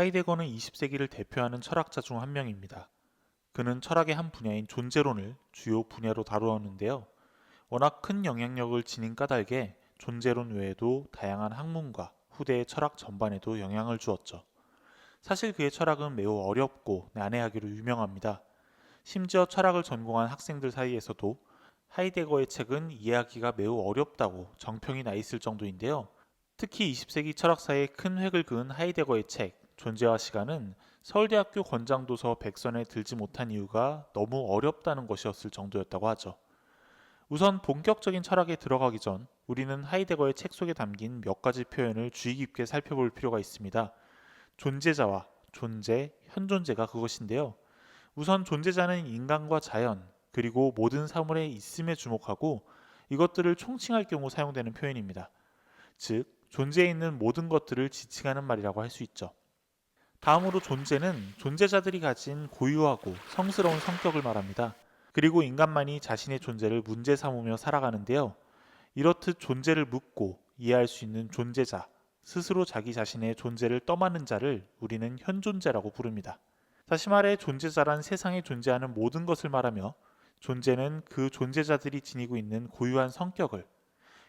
하이데거는 20세기를 대표하는 철학자 중 한 명입니다. 그는 철학의 한 분야인 존재론을 주요 분야로 다루었는데요. 워낙 큰 영향력을 지닌 까닭에 존재론 외에도 다양한 학문과 후대의 철학 전반에도 영향을 주었죠. 사실 그의 철학은 매우 어렵고 난해하기로 유명합니다. 심지어 철학을 전공한 학생들 사이에서도 하이데거의 책은 이해하기가 매우 어렵다고 정평이 나 있을 정도인데요. 특히 20세기 철학사에 큰 획을 그은 하이데거의 책 존재와 시간은 서울대학교 권장도서 백선에 들지 못한 이유가 너무 어렵다는 것이었을 정도였다고 하죠. 우선 본격적인 철학에 들어가기 전 우리는 하이데거의 책 속에 담긴 몇 가지 표현을 주의 깊게 살펴볼 필요가 있습니다. 존재자와 존재, 현존재가 그것인데요. 우선 존재자는 인간과 자연, 그리고 모든 사물의 있음에 주목하고 이것들을 총칭할 경우 사용되는 표현입니다. 즉, 존재에 있는 모든 것들을 지칭하는 말이라고 할 수 있죠. 다음으로 존재는 존재자들이 가진 고유하고 성스러운 성격을 말합니다. 그리고 인간만이 자신의 존재를 문제 삼으며 살아가는데요. 이렇듯 존재를 묻고 이해할 수 있는 존재자, 스스로 자기 자신의 존재를 떠맡는 자를 우리는 현존자라고 부릅니다. 다시 말해 존재자란 세상에 존재하는 모든 것을 말하며 존재는 그 존재자들이 지니고 있는 고유한 성격을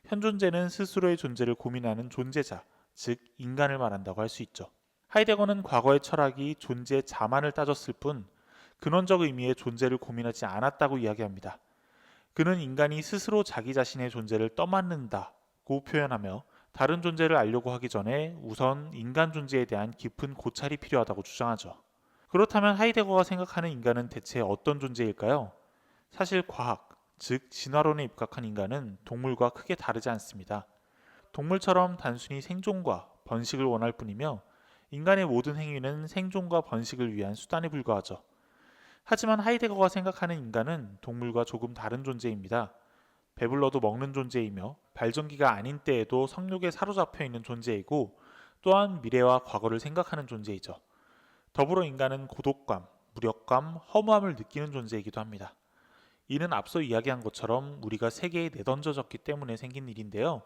현존재는 스스로의 존재를 고민하는 존재자, 즉 인간을 말한다고 할 수 있죠. 하이데거는 과거의 철학이 존재 자만을 따졌을 뿐 근원적 의미의 존재를 고민하지 않았다고 이야기합니다. 그는 인간이 스스로 자기 자신의 존재를 떠맡는다고 표현하며 다른 존재를 알려고 하기 전에 우선 인간 존재에 대한 깊은 고찰이 필요하다고 주장하죠. 그렇다면 하이데거가 생각하는 인간은 대체 어떤 존재일까요? 사실 과학, 즉 진화론에 입각한 인간은 동물과 크게 다르지 않습니다. 동물처럼 단순히 생존과 번식을 원할 뿐이며 인간의 모든 행위는 생존과 번식을 위한 수단에 불과하죠. 하지만 하이데거가 생각하는 인간은 동물과 조금 다른 존재입니다. 배불러도 먹는 존재이며 발전기가 아닌 때에도 성욕에 사로잡혀 있는 존재이고 또한 미래와 과거를 생각하는 존재이죠. 더불어 인간은 고독감, 무력감, 허무함을 느끼는 존재이기도 합니다. 이는 앞서 이야기한 것처럼 우리가 세계에 내던져졌기 때문에 생긴 일인데요.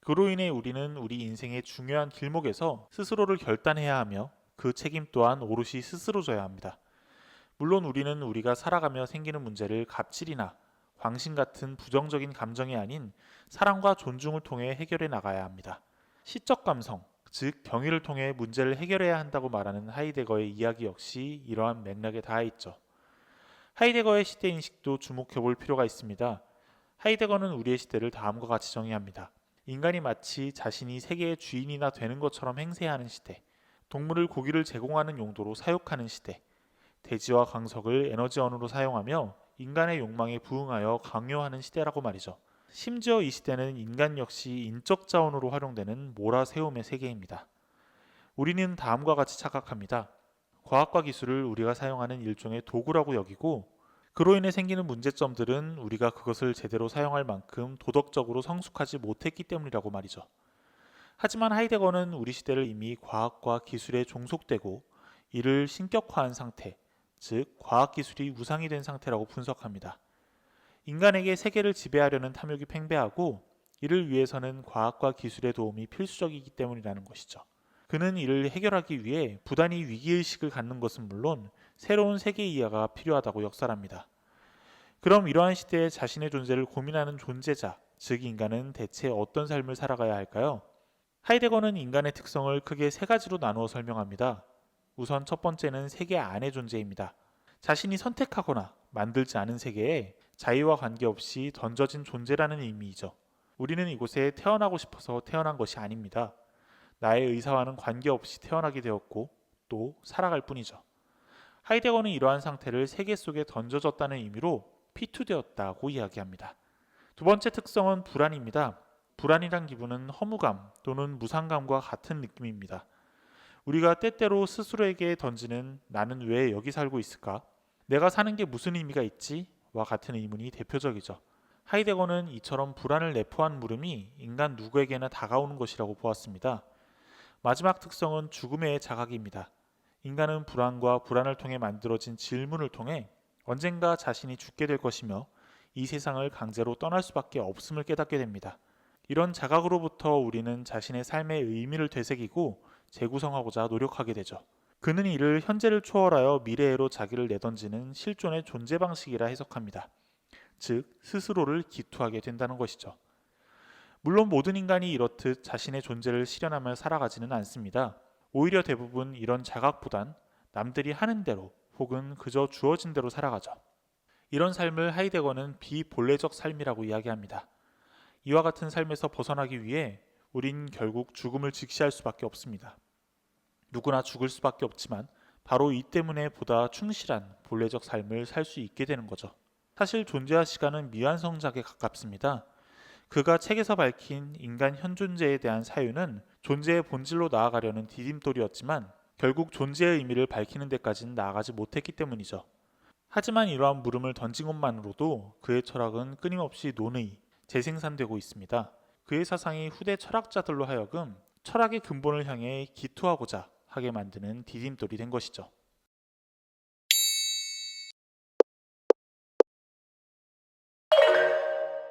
그로 인해 우리는 우리 인생의 중요한 길목에서 스스로를 결단해야 하며 그 책임 또한 오롯이 스스로 져야 합니다. 물론 우리는 우리가 살아가며 생기는 문제를 갑질이나 광신 같은 부정적인 감정이 아닌 사랑과 존중을 통해 해결해 나가야 합니다. 시적 감성, 즉 경의를 통해 문제를 해결해야 한다고 말하는 하이데거의 이야기 역시 이러한 맥락에 닿아 있죠. 하이데거의 시대 인식도 주목해 볼 필요가 있습니다. 하이데거는 우리의 시대를 다음과 같이 정의합니다. 인간이 마치 자신이 세계의 주인이나 되는 것처럼 행세하는 시대, 동물을 고기를 제공하는 용도로 사육하는 시대, 대지와 강석을 에너지원으로 사용하며 인간의 욕망에 부응하여 강요하는 시대라고 말이죠. 심지어 이 시대는 인간 역시 인적 자원으로 활용되는 몰아세움의 세계입니다. 우리는 다음과 같이 착각합니다. 과학과 기술을 우리가 사용하는 일종의 도구라고 여기고 그로 인해 생기는 문제점들은 우리가 그것을 제대로 사용할 만큼 도덕적으로 성숙하지 못했기 때문이라고 말이죠. 하지만 하이데거는 우리 시대를 이미 과학과 기술에 종속되고 이를 신격화한 상태, 즉 과학기술이 우상이 된 상태라고 분석합니다. 인간에게 세계를 지배하려는 탐욕이 팽배하고 이를 위해서는 과학과 기술의 도움이 필수적이기 때문이라는 것이죠. 그는 이를 해결하기 위해 부단히 위기의식을 갖는 것은 물론 새로운 세계 이해가 필요하다고 역설합니다. 그럼 이러한 시대에 자신의 존재를 고민하는 존재자, 즉 인간은 대체 어떤 삶을 살아가야 할까요? 하이데거는 인간의 특성을 크게 세 가지로 나누어 설명합니다. 우선 첫 번째는 세계 안의 존재입니다. 자신이 선택하거나 만들지 않은 세계에 자유와 관계없이 던져진 존재라는 의미이죠. 우리는 이곳에 태어나고 싶어서 태어난 것이 아닙니다. 나의 의사와는 관계없이 태어나게 되었고 또 살아갈 뿐이죠. 하이데거는 이러한 상태를 세계 속에 던져졌다는 의미로 피투되었다고 이야기합니다. 두 번째 특성은 불안입니다. 불안이란 기분은 허무감 또는 무상감과 같은 느낌입니다. 우리가 때때로 스스로에게 던지는 나는 왜 여기 살고 있을까? 내가 사는 게 무슨 의미가 있지? 와 같은 의문이 대표적이죠. 하이데거는 이처럼 불안을 내포한 물음이 인간 누구에게나 다가오는 것이라고 보았습니다. 마지막 특성은 죽음의 자각입니다. 인간은 불안과 불안을 통해 만들어진 질문을 통해 언젠가 자신이 죽게 될 것이며 이 세상을 강제로 떠날 수밖에 없음을 깨닫게 됩니다. 이런 자각으로부터 우리는 자신의 삶의 의미를 되새기고 재구성하고자 노력하게 되죠. 그는 이를 현재를 초월하여 미래로 자기를 내던지는 실존의 존재 방식이라 해석합니다. 즉 스스로를 기투하게 된다는 것이죠. 물론 모든 인간이 이렇듯 자신의 존재를 실현하며 살아가지는 않습니다. 오히려 대부분 이런 자각보단 남들이 하는 대로 혹은 그저 주어진 대로 살아가죠. 이런 삶을 하이데거는 비본래적 삶이라고 이야기합니다. 이와 같은 삶에서 벗어나기 위해 우린 결국 죽음을 직시할 수밖에 없습니다. 누구나 죽을 수밖에 없지만 바로 이 때문에 보다 충실한 본래적 삶을 살 수 있게 되는 거죠. 사실 존재와 시간은 미완성작에 가깝습니다. 그가 책에서 밝힌 인간 현존재에 대한 사유는 존재의 본질로 나아가려는 디딤돌이었지만 결국 존재의 의미를 밝히는 데까지는 나아가지 못했기 때문이죠. 하지만 이러한 물음을 던진 것만으로도 그의 철학은 끊임없이 논의, 재생산되고 있습니다. 그의 사상이 후대 철학자들로 하여금 철학의 근본을 향해 기투하고자 하게 만드는 디딤돌이 된 것이죠.